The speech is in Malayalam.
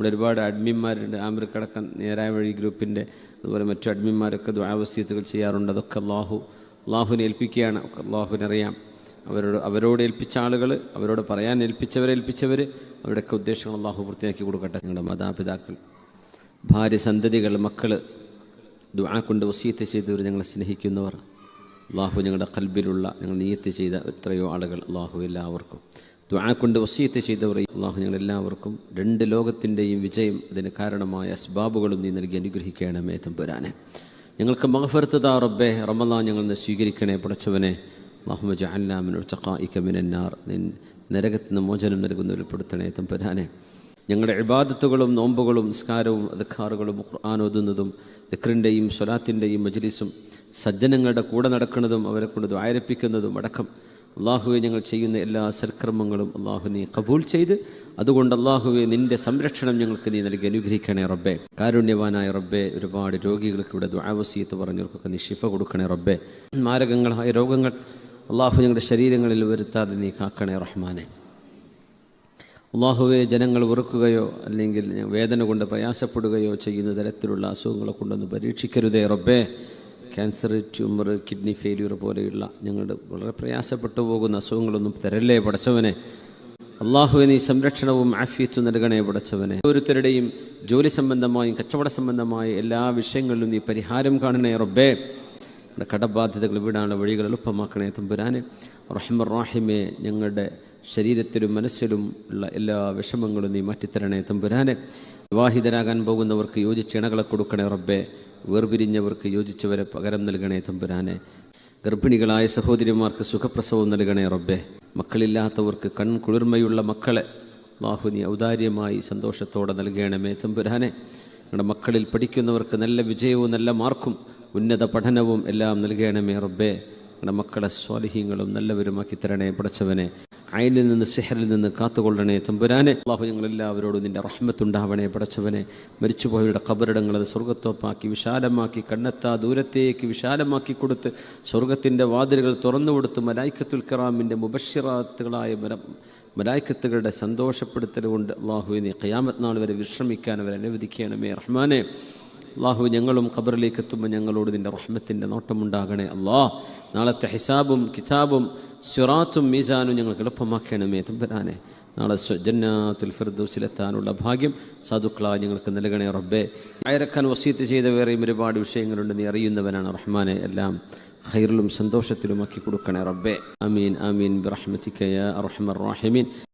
നമ്മുടെ ഒരുപാട് അഡ്മിന്മാരുണ്ട് ആമിർക്കടക്കം നേരായ വഴി ഗ്രൂപ്പിന്റെ അതുപോലെ മറ്റു അഡ്മിന്മാരൊക്കെ ദ്വാവസ്യത്തുകൾ ചെയ്യാറുണ്ട്. അതൊക്കെ അള്ളാഹു അള്ളാഹുവിനെ ഏൽപ്പിക്കുകയാണ്. അള്ളാഹുവിനറിയാം അവരോട് അവരോട് ഏൽപ്പിച്ച ആളുകൾ അവരോട് പറയാൻ ഏൽപ്പിച്ചവരെ ഏൽപ്പിച്ചവർ അവരുടെയൊക്കെ ഉദ്ദേശങ്ങൾ അള്ളാഹു പൂർത്തിയാക്കി കൊടുക്കട്ടെ. നിങ്ങളുടെ മാതാപിതാക്കൾ ഭാര്യ സന്തതികൾ മക്കൾ ദുആ കൊണ്ട് വസീത്ത് ചെയ്തവർ ഞങ്ങളെ സ്നേഹിക്കുന്നവർ. അള്ളാഹു ഞങ്ങളുടെ കൽബിലുള്ള ഞങ്ങൾ നീയത്ത് ചെയ്ത എത്രയോ ആളുകൾ അള്ളാഹു എല്ലാവർക്കും ദുആ കൊണ്ട് വസീത്ത് ചെയ്തവർ അള്ളാഹു ഞങ്ങൾ എല്ലാവർക്കും രണ്ട് ലോകത്തിന്റെയും വിജയം അതിന് കാരണമായ അസ്ബാബുകളും നീ നൽകി അനുഗ്രഹിക്കണമേ തമ്പുരാനെ. ഞങ്ങൾക്ക് മഹഫർത്ത് റബ്ബെ റമദാൻ ഞങ്ങൾ സ്വീകരിക്കണേ പടച്ചവനെ. മിനന്നാർ നിൻ നരകത്തിന് മോചനം നൽകുന്നവരിൽ പെടുത്തണേ തമ്പുരാനെ. ഞങ്ങളുടെ ഇബാദത്തുകളും നോമ്പുകളും നിസ്കാരവും അധികാറുകളും ഖുർആൻ ഓതുന്നതും ദിക്റിന്റെയും സ്വലാത്തിന്റെയും മജ്ലിസും സജ്ജനങ്ങളുടെ കൂടെ നടക്കുന്നതും അവരെ കൊണ്ട് ആയിരപ്പിക്കുന്നതും അടക്കം അള്ളാഹുവെ ഞങ്ങൾ ചെയ്യുന്ന എല്ലാ സൽക്കർമ്മങ്ങളും അള്ളാഹു നീ കബൂൽ ചെയ്ത്. അതുകൊണ്ട് അള്ളാഹുവെ നിന്റെ സംരക്ഷണം ഞങ്ങൾക്ക് നീ നൽകി അനുഗ്രഹിക്കണേ റബ്ബെ. കാരുണ്യവാനായ റബ്ബെ ഒരുപാട് രോഗികൾക്ക് ഇവിടെ ദ്വാവസീത്ത് പറഞ്ഞവർക്കൊക്കെ നീ ശിഫ കൊടുക്കണേ റബ്ബെ. മാരകങ്ങളായ രോഗങ്ങൾ അള്ളാഹു ഞങ്ങളുടെ ശരീരങ്ങളിൽ വരുത്താതെ നീ കാക്കണേ റഹ്മാനെ. അള്ളാഹുവെ ജനങ്ങൾ വെറുക്കുകയോ അല്ലെങ്കിൽ വേദന കൊണ്ട് പ്രയാസപ്പെടുകയോ ചെയ്യുന്ന തരത്തിലുള്ള അസുഖങ്ങളെ കൊണ്ടൊന്ന് പരീക്ഷിക്കരുതേ റബ്ബേ. ക്യാൻസർ ട്യൂമർ കിഡ്നി ഫെയിലിയർ പോലെയുള്ള ഞങ്ങളുടെ വളരെ പ്രയാസപ്പെട്ടു പോകുന്ന അസുഖങ്ങളൊന്നും തരല്ലേ പടച്ചവനെ? അള്ളാഹുവെ നീ സംരക്ഷണവും ആഫിയത്തും നൽകണേ പടച്ചവനെ. ഓരോരുത്തരുടെയും ജോലി സംബന്ധമായും കച്ചവട സംബന്ധമായ എല്ലാ വിഷയങ്ങളിലും നീ പരിഹാരം കാണണേ റബ്ബേ. നമ്മുടെ കടബാധ്യതകൾ വീടാണ് വഴികൾ എളുപ്പമാക്കണേ തമ്പുരാനെ. റഹിമർ റാഹിമെ ഞങ്ങളുടെ ശരീരത്തിലും മനസ്സിലും ഉള്ള എല്ലാ വിഷമങ്ങളും നീ മാറ്റിത്തരണേ തമ്പുരാനെ. വിവാഹിതരാകാൻ പോകുന്നവർക്ക് യോജിച്ച ഇണകളെ കൊടുക്കണേ റബ്ബെ. വേർപിരിഞ്ഞവർക്ക് യോജിച്ചവരെ പകരം നൽകണേ തമ്പുരാനെ. ഗർഭിണികളായ സഹോദരിമാർക്ക് സുഖപ്രസവം നൽകണേ റബ്ബെ. മക്കളില്ലാത്തവർക്ക് കൺ കുളിർമയുള്ള മക്കളെ ബാഹുനി ഔദാര്യമായി സന്തോഷത്തോടെ നൽകണമേ തമ്പുരാനെ. ഞങ്ങളുടെ മക്കളിൽ പഠിക്കുന്നവർക്ക് നല്ല വിജയവും നല്ല മാർക്കും ഉന്നത പഠനവും എല്ലാം നൽകണമേ റബ്ബെ. ഞങ്ങളുടെ മക്കളെ സ്വാലിഹ്യങ്ങളും നല്ലവരുമാക്കി തരണേ പടച്ചവനെ. അയലിൽ നിന്ന് സിഹറിൽ നിന്ന് കാത്തുകൊള്ളണേ. തമ്പുരാനെ അള്ളാഹു ഞങ്ങളെല്ലാവരോടും നിന്റെ റഹ്മത്തുണ്ടാവണേ പടച്ചവനെ. മരിച്ചുപോയവരുടെ കബറിടങ്ങൾ അത് സ്വർഗത്തോപ്പാക്കി വിശാലമാക്കി കണ്ണെത്താ ദൂരത്തേക്ക് വിശാലമാക്കി കൊടുത്ത് സ്വർഗത്തിന്റെ വാതിലുകൾ തുറന്നു കൊടുത്ത് മലായിക്കത്തുൽ കറാമിന്റെ മുബഷിറാത്തുകളായ മരം മലായിക്കത്തുകളുടെ സന്തോഷപ്പെടുത്തൽ കൊണ്ട് അള്ളാഹു നീ ഖയാമത്ത് നാൾ വരെ വിശ്രമിക്കാൻ അവരെ അനുവദിക്കണമേ റഹ്മാനെ. അള്ളാഹു ഞങ്ങളും ഖബറിലേക്ക് എത്തുമ്പോൾ ഞങ്ങളോട് നിന്റെ റഹ്മത്തിന്റെ നോട്ടമുണ്ടാകണേ. അള്ളാഹ് നാളത്തെ ഹിസാബും കിതാബും സുറാത്തും മീസാനും ഞങ്ങൾക്ക് എളുപ്പമാക്കണമേ തമ്പരാനെ. നാളെ ജന്നാത്തുൽ ഫിർദൂസിലെത്താനുള്ള ഭാഗ്യം സാധുക്കളായി ഞങ്ങൾക്ക് നൽകണേ റബ്ബെ. അയരക്കാൻ വസീത്ത് ചെയ്ത വേറെയും ഒരുപാട് വിഷയങ്ങളുണ്ട്. നീ അറിയുന്നവനാണ് റഹ്മാനെ. എല്ലാം ഖൈറിലും സന്തോഷത്തിലുമാക്കി കൊടുക്കണേ റബ്ബെ. അമീൻ അമീൻ. ബിറഹ്മത്തിക്കയ റഹ്മർ റാഹിമീൻ.